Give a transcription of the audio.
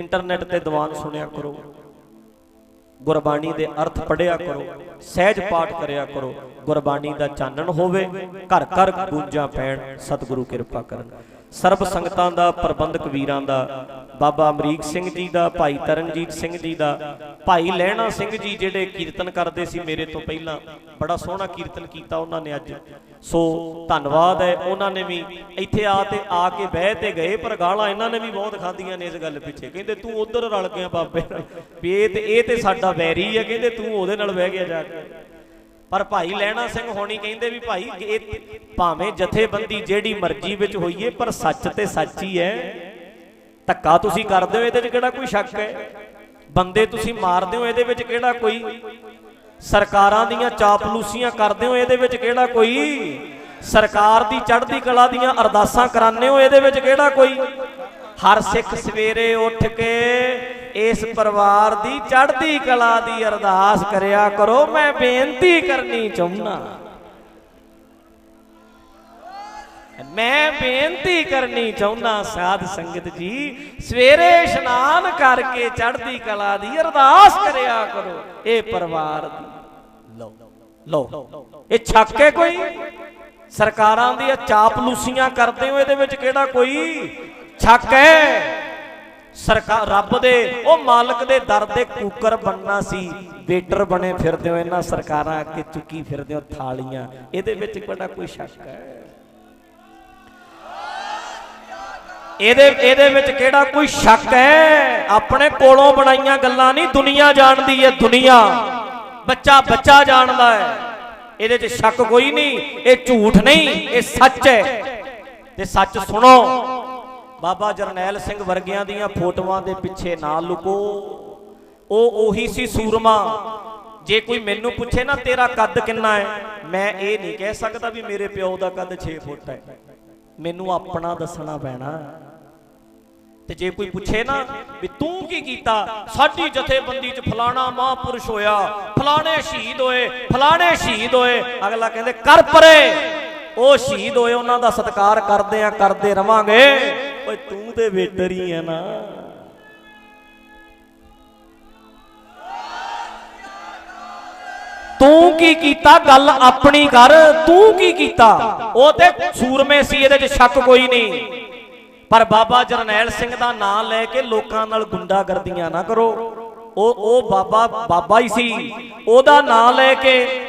Internet ਤੇ ਦੀਵਾਨ ਸੁਣਿਆ ਕਰੋ। ਗੁਰਬਾਣੀ ਦੇ ਅਰਥ ਪੜਿਆ ਕਰੋ, ਸਹਿਜ ਪਾਠ ਕਰਿਆ ਕਰੋ, ਗੁਰਬਾਣੀ ਦਾ ਚਾਨਣ ਹੋਵੇ, ਘਰ ਘਰ ਗੂੰਜਾਂ ਪੈਣ, ਸਤਿਗੁਰੂ ਕਿਰਪਾ ਕਰਨ। ਸਰਬ ਸੰਗਤਾਂ ਦਾ, ਪ੍ਰਬੰਧਕ ਵੀਰਾਂ ਦਾ, ਬਾਬਾ ਅਮਰੀਕ ਸਿੰਘ ਜੀ ਦਾ, ਭਾਈ ਤਰਨਜੀਤ ਸਿੰਘ ਜੀ ਦਾ, ਭਾਈ ਲਹਿਣਾ ਸਿੰਘ ਜੀ ਜਿਹੜੇ ਕੀਰਤਨ ਕਰਦੇ ਸੀ ਮੇਰੇ ਤੋਂ ਪਹਿਲਾਂ, ਬੜਾ ਸੋਹਣਾ ਕੀਰਤਨ ਕੀਤਾ ਉਹਨਾਂ ਨੇ ਅੱਜ। ਸੋ ਧੰਨਵਾਦ ਹੈ, ਉਹਨਾਂ ਨੇ ਵੀ ਇੱਥੇ ਆ ਤੇ ਆ ਕੇ ਬਹਿ ਤੇ ਗਏ, ਪਰ ਗਾਲਾਂ ਇਹਨਾਂ ਨੇ ਵੀ ਬਹੁਤ ਖਾਧੀਆਂ ਨੇ ਇਸ ਗੱਲ ਪਿੱਛੇ। ਕਹਿੰਦੇ, ਤੂੰ ਉਧਰ ਰਲ ਗਿਆ ਬਾਬੇ ਨਾਲ। ਵੀ ਇਹ ਤੇ ਇਹ ਤੇ ਸਾਡਾ ਵੈਰੀ ਹੈ ਕਹਿੰਦੇ, ਤੂੰ ਉਹਦੇ ਨਾਲ ਬਹਿ ਗਿਆ ਜਾ ਕੇ। ਪਰ ਭਾਈ ਲੈਣਾ ਸਿੰਘ ਹੋਣੀ ਕਹਿੰਦੇ ਵੀ ਭਾਈ, ਇਹ ਭਾਵੇਂ ਜਥੇਬੰਦੀ ਜਿਹੜੀ ਮਰਜ਼ੀ ਵਿੱਚ ਹੋਈਏ, ਪਰ ਸੱਚ ਤੇ ਸੱਚ ਹੀ ਹੈ। ਧੱਕਾ ਤੁਸੀਂ ਕਰਦੇ ਹੋ ਇਹਦੇ ਵਿੱਚ ਕਿਹੜਾ ਕੋਈ ਸ਼ੱਕ ਹੈ? ਬੰਦੇ ਤੁਸੀਂ ਮਾਰਦੇ ਹੋ ਇਹਦੇ ਵਿੱਚ ਕਿਹੜਾ ਕੋਈ? ਸਰਕਾਰਾਂ ਦੀਆਂ ਚਾਪਲੂਸੀਆਂ ਕਰਦੇ ਹੋ ਇਹਦੇ ਵਿੱਚ ਕਿਹੜਾ ਕੋਈ? ਸਰਕਾਰ ਦੀ ਚੜ੍ਹਦੀ ਕਲਾ ਦੀਆਂ ਅਰਦਾਸਾਂ ਕਰਾਉਂਦੇ ਹੋ, ਇਹਦੇ ਵਿੱਚ ਕਿਹੜਾ ਕੋਈ? ਹਰ ਸਿੱਖ ਸਵੇਰੇ ਉੱਠ ਕੇ ਇਸ ਪਰਿਵਾਰ ਦੀ ਚੜ੍ਹਦੀ ਕਲਾ ਦੀ ਅਰਦਾਸ ਕਰਿਆ ਕਰੋ, ਮੈਂ ਬੇਨਤੀ ਕਰਨੀ ਚਾਹੁੰਦਾ। ਮੈਂ ਬੇਨਤੀ ਕਰਨੀ ਚਾਹੁੰਦਾ ਸਾਧ ਸੰਗਤ ਜੀ, ਸਵੇਰੇ ਇਸ਼ਨਾਨ ਕਰਕੇ ਚੜ੍ਹਦੀ ਕਲਾ ਦੀ ਅਰਦਾਸ ਕਰਿਆ ਕਰੋ, ਇਹ ਪਰਿਵਾਰ ਦੀ। ਲਓ ਲਓ, ਇਹ ਛੱਕੇ ਕੋਈ? ਸਰਕਾਰਾਂ ਦੀਆਂ ਚਾਪਲੂਸੀਆਂ ਕਰਦੇ ਹੋ, ਇਹਦੇ ਵਿੱਚ ਕਿਹੜਾ ਕੋਈ ਛੱਕ ਹੈ? ਸਰਕਾਰ ਰੱਬ ਦੇ, ਉਹ ਮਾਲਕ ਦੇ ਦਰ ਦੇ ਕੂਕਰ ਬੰਨਾ ਸੀ। ਵੇਟਰ ਬਣੇ ਫਿਰਦੇ ਹੋ, ਇਹਨਾਂ ਸਰਕਾਰਾਂ ਅੱਗੇ ਚੁੱਕੀ ਫਿਰਦੇ ਹੋ ਥਾਲੀਆਂ। ਇਹਦੇ ਵਿੱਚ ਕਿਹੜਾ ਕੋਈ ਸ਼ੱਕ ਹੈ। ਇਹਦੇ ਇਹਦੇ ਵਿੱਚ ਕਿਹੜਾ ਕੋਈ ਸ਼ੱਕ ਹੈ? ਆਪਣੇ ਕੋਲੋਂ ਬਣਾਈਆਂ ਗੱਲਾਂ ਨਹੀਂ, ਦੁਨੀਆ ਜਾਣਦੀ ਹੈ, ਦੁਨੀਆ। ਬੱਚਾ ਬੱਚਾ ਜਾਣਦਾ ਹੈ। ਇਹਦੇ 'ਚ ਸ਼ੱਕ ਕੋਈ ਨਹੀਂ, ਇਹ ਝੂਠ ਨਹੀਂ, ਇਹ ਸੱਚ ਹੈ। ਤੇ ਸੱਚ ਸੁਣੋ। ਬਾਬਾ ਜਰਨੈਲ ਸਿੰਘ ਵਰਗਿਆਂ ਦੀਆਂ ਫੋਟੋਆਂ ਦੇ ਪਿੱਛੇ ਨਾ ਲੁਕੋ। ਉਹ ਉਹੀ ਸੀ ਸੂਰਮਾ। ਜੇ ਕੋਈ ਮੈਨੂੰ ਪੁੱਛੇ ਨਾ, ਤੇਰਾ ਕੱਦ ਕਿੰਨਾ ਹੈ? ਮੈਂ ਇਹ ਨਹੀਂ ਕਹਿ ਸਕਦਾ ਵੀ ਮੇਰੇ ਪਿਓ ਦਾ ਕੱਦ 6 ਫੁੱਟ ਹੈ। ਮੈਨੂੰ ਆਪਣਾ ਦੱਸਣਾ ਪੈਣਾ। ਤੇ ਜੇ ਕੋਈ ਪੁੱਛੇ ਨਾ ਵੀ ਤੂੰ ਕੀ ਕੀਤਾ? ਸਾਡੀ ਜਥੇਬੰਦੀ 'ਚ ਫਲਾਣਾ ਮਹਾਂਪੁਰਸ਼ ਹੋਇਆ। ਫਲਾਣੇ ਸ਼ਹੀਦ ਹੋਏ, ਫਲਾਣੇ ਸ਼ਹੀਦ ਹੋਏ। ਅਗਲਾ ਕਹਿੰਦੇ, ਕਰ ਪਰੇ। ਉਹ ਸ਼ਹੀਦ ਹੋਏ, ਉਹਨਾਂ ਦਾ ਸਤਿਕਾਰ ਕਰਦੇ ਆ, ਕਰਦੇ ਰਵਾਂਗੇ। ਓਏ ਤੂੰ ਤੇ ਵੇਟਰ ਹੀ ਆ ਨਾ। ਤੂੰ ਕੀ ਕੀਤਾ? ਗੱਲ ਆਪਣੀ ਕਰ। ਤੂੰ ਕੀ ਕੀਤਾ? ਉਹ ਤੇ ਸੂਰਮੇ ਸੀ, ਇਹਦੇ 'ਚ ਸ਼ੱਕ ਕੋਈ ਨਹੀਂ। ਪਰ ਬਾਬਾ ਜਰਨੈਲ ਸਿੰਘ ਦਾ ਨਾਮ ਲੈ ਕੇ ਲੋਕਾਂ ਨਾਲ ਗੁੰਡਾਗਰਦੀਆਂ ਨਾ ਕਰੋ। ਉਹ ਉਹ ਬਾਬਾ ਬਾਬਾ ਹੀ ਸੀ। ਉਹਦਾ ਨਾਮ ਲੈ ਕੇ